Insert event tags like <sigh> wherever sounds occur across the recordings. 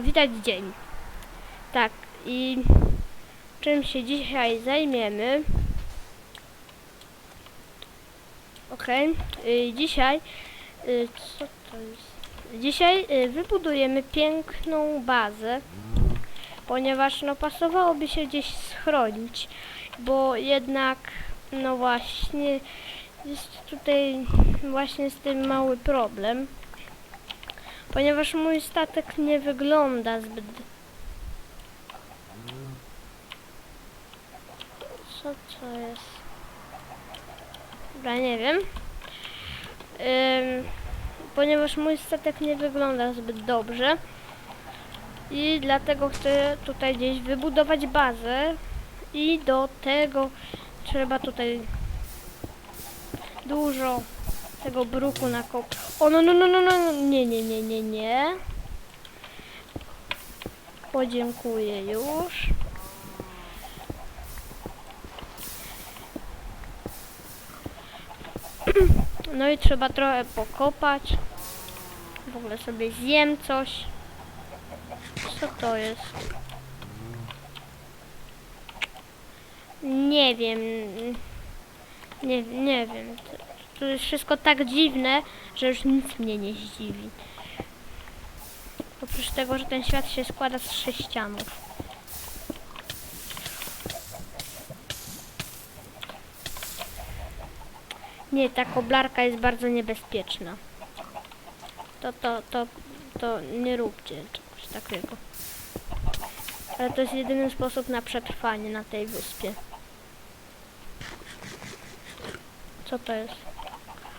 Widać dzień. Tak, i czym się dzisiaj zajmiemy? Y, dzisiaj, y, co to jest? Dzisiaj y, wybudujemy piękną bazę, ponieważ no pasowałoby się gdzieś schronić, bo jednak, no właśnie, jest tutaj właśnie z tym mały problem, ponieważ mój statek nie wygląda zbyt... Co to jest? Dobra, nie wiem. Ym, ponieważ mój statek nie wygląda zbyt dobrze i dlatego chcę tutaj gdzieś wybudować bazę i do tego trzeba tutaj dużo tego bruku nakop. O no no no no no nie nie nie nie nie. Podziękuję już. <clears throat> No i trzeba trochę pokopać. W ogóle sobie zjem coś. Co to jest? Nie wiem. Nie, nie wiem. To, jest wszystko tak dziwne, że już nic mnie nie zdziwi. Oprócz tego, że ten świat się składa z sześcianów. Nie, ta koblarka jest bardzo niebezpieczna. To, to, to, to nie róbcie czegoś takiego. Ale to jest jedyny sposób na przetrwanie na tej wyspie. Co to jest?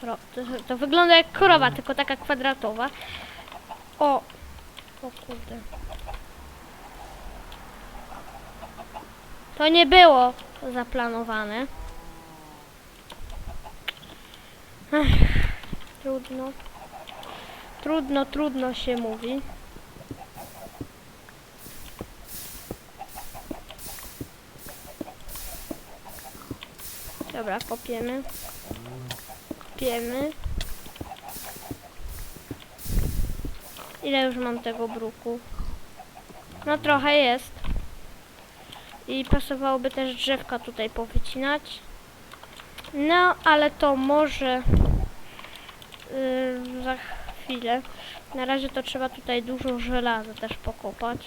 To, to wygląda jak krowa, tylko taka kwadratowa. O! O kurde. To nie było zaplanowane. Ech, trudno. Trudno, trudno się mówi. Dobra, kopiemy. Kopiemy. Ile już mam tego bruku? No trochę jest. I pasowałoby też drzewka tutaj powycinać. No, ale to może yy, za chwilę. Na razie to trzeba tutaj dużo żelaza też pokopać.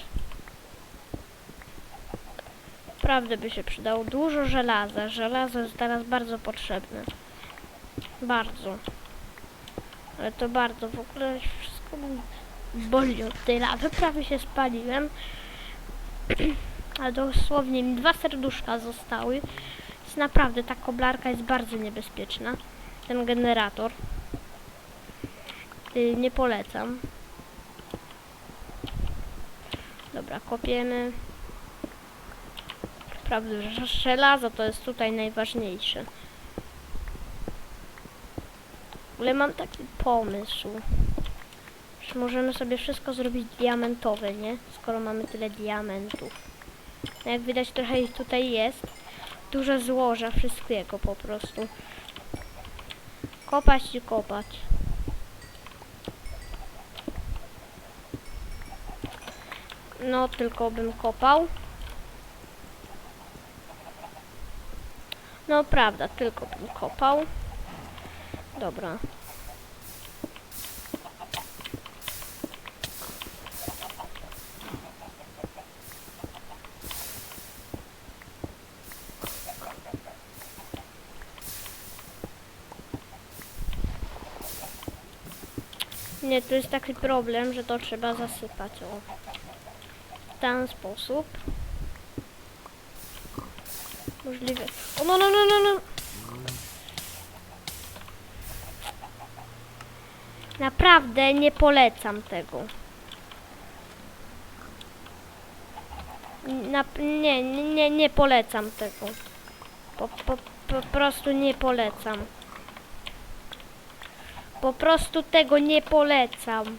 Naprawdę by się przydało dużo żelaza. Żelazo jest teraz bardzo potrzebne. Bardzo. Ale to bardzo. W ogóle wszystko boli od tej lawy. Prawie się spaliłem. Ale dosłownie mi dwa serduszka zostały. Jest naprawdę, ta koblarka jest bardzo niebezpieczna. Ten generator. Y, nie polecam. Dobra, kopiemy. Prawda, że żelazo to jest tutaj najważniejsze. Ale mam taki pomysł. Że możemy sobie wszystko zrobić diamentowe, nie? Skoro mamy tyle diamentów. No Jak widać trochę ich tutaj jest. Dużo złoża wszystkiego po prostu. Kopać i kopać. No, tylko bym kopał. No, prawda, tylko bym kopał. Dobra. Nie, tu jest taki problem, że to trzeba zasypać, o. W ten sposób. Możliwe. O, no, no, no, no, no. Naprawdę nie polecam tego. Na, nie, nie, nie, polecam tego. Po, po, po prostu nie polecam. Po prostu tego nie polecam.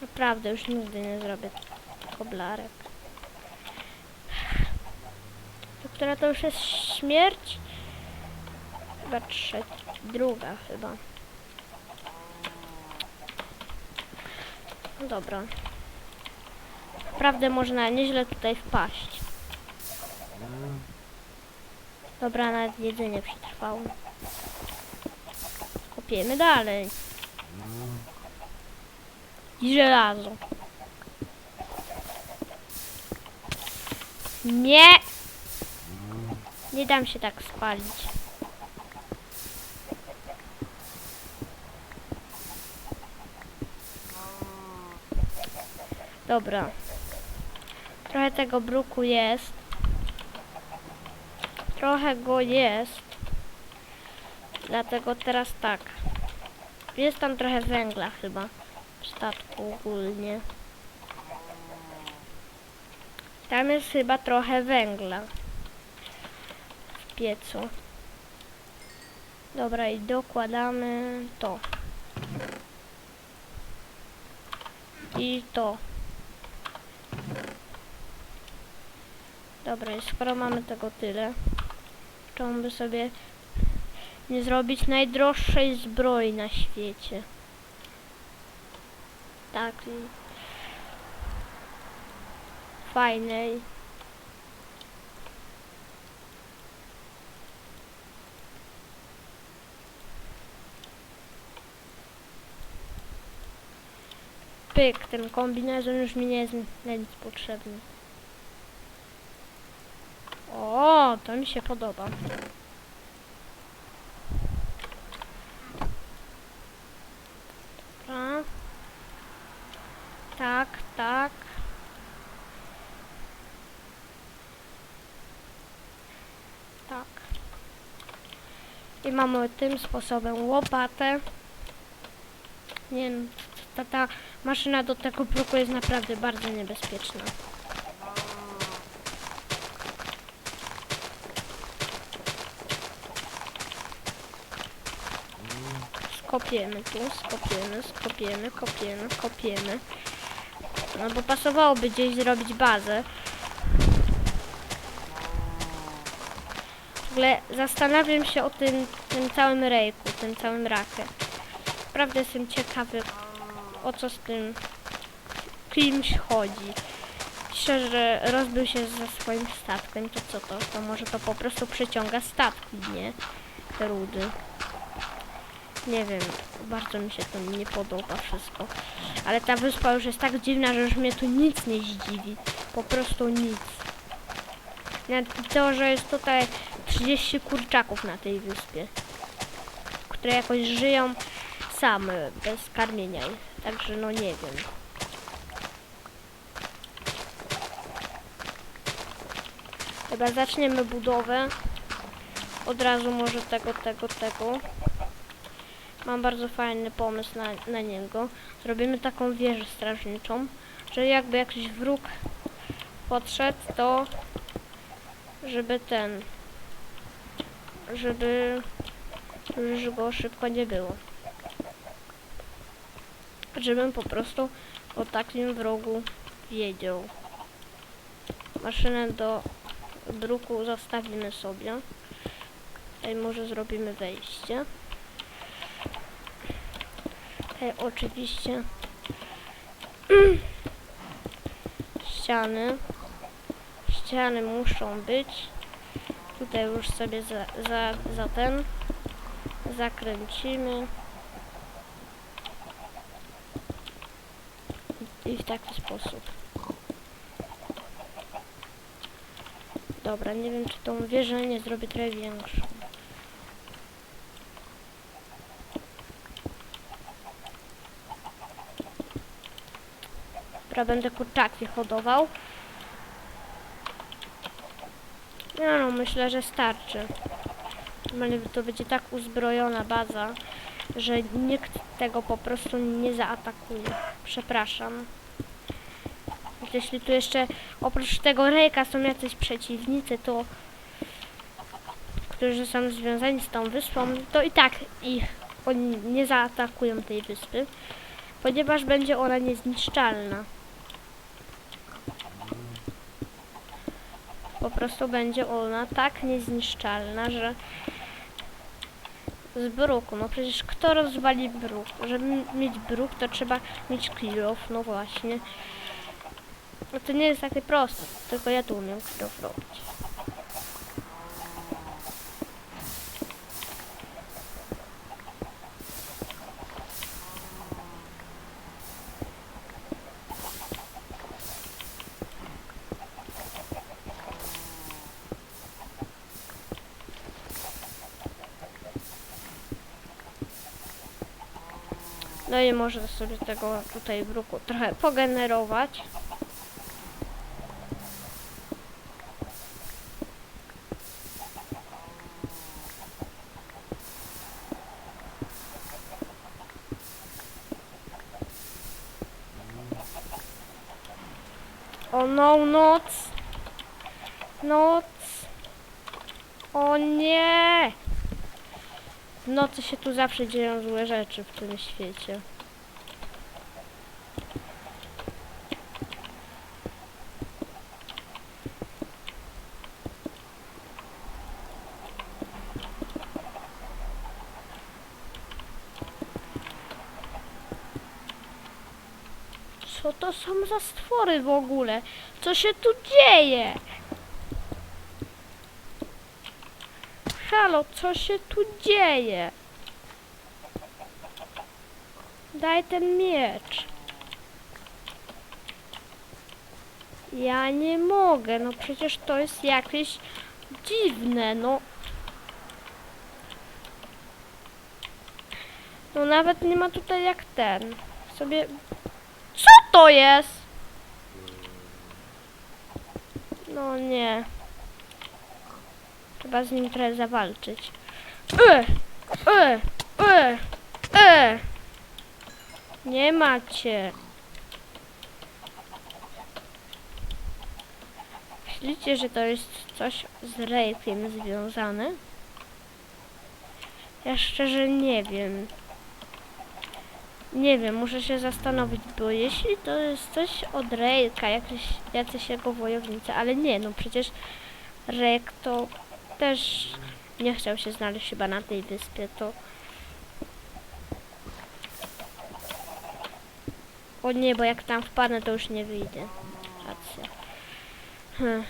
Naprawdę już nigdy nie zrobię koblarek. To która to już jest śmierć? Chyba trzecia, druga chyba. No dobra. Naprawdę można nieźle tutaj wpaść. Dobra, nawet jedzenie przetrwało. Kopiemy dalej. I żelazo. Nie! Nie dam się tak spalić. Dobra. Trochę tego bruku jest. Trochę go jest. Dlatego teraz tak. Jest tam trochę węgla chyba. W statku ogólnie. Tam jest chyba trochę węgla. W piecu. Dobra i dokładamy to. I to. Dobra, i skoro mamy tego tyle, czemu by sobie nie zrobić najdroższej zbroi na świecie? Tak. i Fajnej. Pyk, ten kombinezon już mi nie jest nic potrzebny. O, to mi się podoba. Dobra. Tak, tak. Tak. I mamy tym sposobem łopatę. Nie ta, ta maszyna do tego bruku jest naprawdę bardzo niebezpieczna. Skopiemy tu, skopiemy, skopiemy, kopiemy, kopiemy. No bo pasowałoby gdzieś zrobić bazę. W ogóle zastanawiam się o tym, tym całym rejku, tym całym rakę. Naprawdę jestem ciekawy, o co z tym kimś chodzi. Pisze, że rozbił się ze swoim statkiem, to co to? To może to po prostu przeciąga statki, nie? Te rudy. Nie wiem, bardzo mi się to nie podoba wszystko. Ale ta wyspa już jest tak dziwna, że już mnie tu nic nie zdziwi. Po prostu nic. Nawet to, że jest tutaj 30 kurczaków na tej wyspie. Które jakoś żyją same, bez karmienia. Także no nie wiem. Chyba zaczniemy budowę. Od razu może tego, tego, tego. Mam bardzo fajny pomysł na, na niego. Zrobimy taką wieżę strażniczą, że jakby jakiś wróg podszedł, to żeby ten, żeby już go szybko nie było. Żebym po prostu o takim wrogu wiedział. Maszynę do druku zostawimy sobie. Tutaj może zrobimy wejście. Tutaj oczywiście <clears throat> ściany. Ściany muszą być. Tutaj już sobie za, za, za ten zakręcimy. I w taki sposób. Dobra, nie wiem czy tą wieżę nie zrobię trochę większą. Dobra, będę kurczaki hodował. No, no, myślę, że starczy. To będzie tak uzbrojona baza, że nikt tego po prostu nie zaatakuje. Przepraszam. Jeśli tu jeszcze oprócz tego rejka są jacyś przeciwnicy, to którzy są związani z tą wyspą, to i tak ich oni nie zaatakują tej wyspy, ponieważ będzie ona niezniszczalna. Prostu będzie ona tak niezniszczalna, że Z bruku, no przecież kto rozwali bruk? Żeby mieć bruk, to trzeba mieć kilof, no właśnie. No to nie jest takie proste, tylko ja tu umiem kilof robić. No i można sobie tego tutaj bruku trochę pogenerować. O no, noc! Noc! O nie! W nocy się tu zawsze dzieją złe rzeczy w tym świecie. Co to są za stwory w ogóle? Co się tu dzieje? Halo, co się tu dzieje? Daj ten miecz. Ja nie mogę, no przecież to jest jakieś dziwne, no. No nawet nie ma tutaj jak ten. Sobie... Co to jest? No nie. Trzeba z nim trochę zawalczyć. E! E! E! E! Nie macie. Myślicie, że to jest coś z rejkiem związane? Ja szczerze nie wiem. Nie wiem, muszę się zastanowić, bo jeśli to jest coś od Rejka, jakiś, jacyś jego wojownicy, ale nie, no przecież Rejk to też nie chciał się znaleźć chyba na tej wyspie, to... O nie, bo jak tam wpadnę, to już nie wyjdę. Racja. Hmm.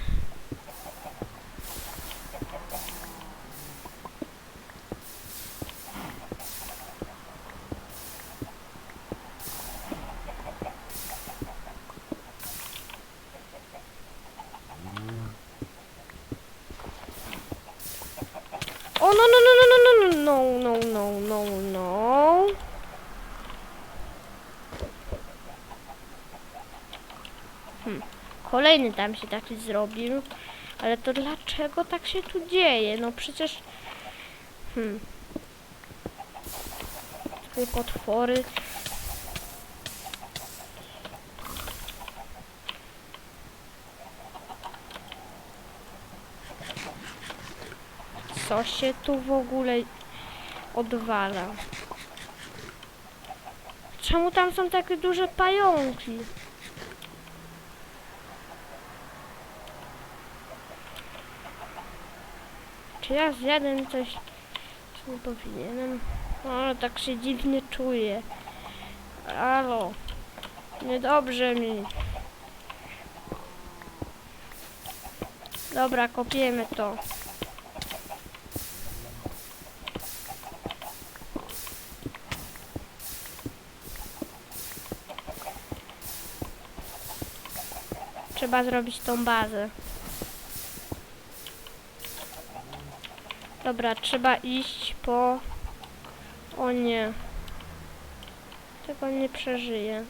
Hmm. Kolejny tam się taki zrobił. Ale to dlaczego tak się tu dzieje? No przecież... Hmm. Takie potwory. Co się tu w ogóle odwala? Czemu tam są takie duże pająki? Czy ja zjadłem coś, co nie powinienem? O, tak się dziwnie czuję. Halo. Niedobrze mi. Dobra, kopiemy to. Trzeba zrobić tą bazę. Dobra, trzeba iść po... O nie. Tego nie przeżyję.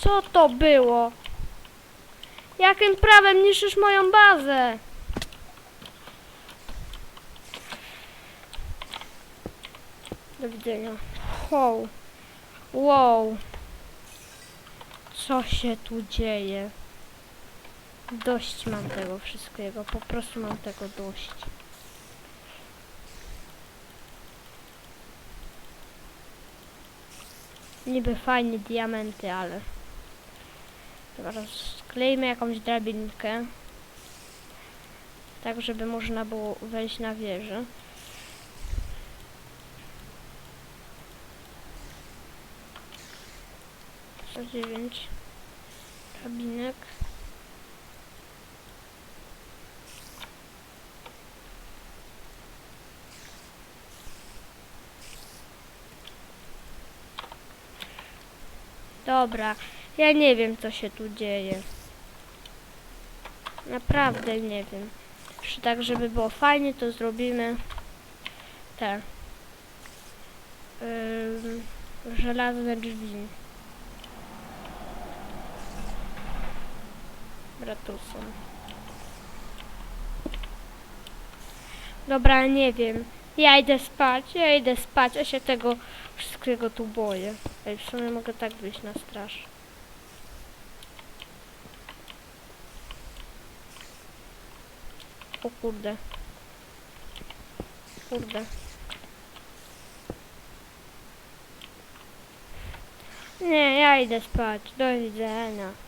Co to było? Jakim prawem niszczysz moją bazę? Do widzenia. Wow. Wow. Co się tu dzieje? Dość mam tego wszystkiego, po prostu mam tego dość. Niby fajnie diamenty, ale... Dobra, sklejmy jakąś drabinkę. Tak, żeby można było wejść na wieżę. Dziewięć. Kabinek. Dobra, ja nie wiem co się tu dzieje. Naprawdę nie wiem. Czy tak, żeby było fajnie, to zrobimy te ym, żelazne drzwi. Bratusem. Dobra, nie wiem. Ja idę spać, ja idę spać, ja się tego wszystkiego tu boję. Ej, w sumie mogę tak wyjść na straż. O kurde. Kurde. Nie, ja idę spać. Do widzenia.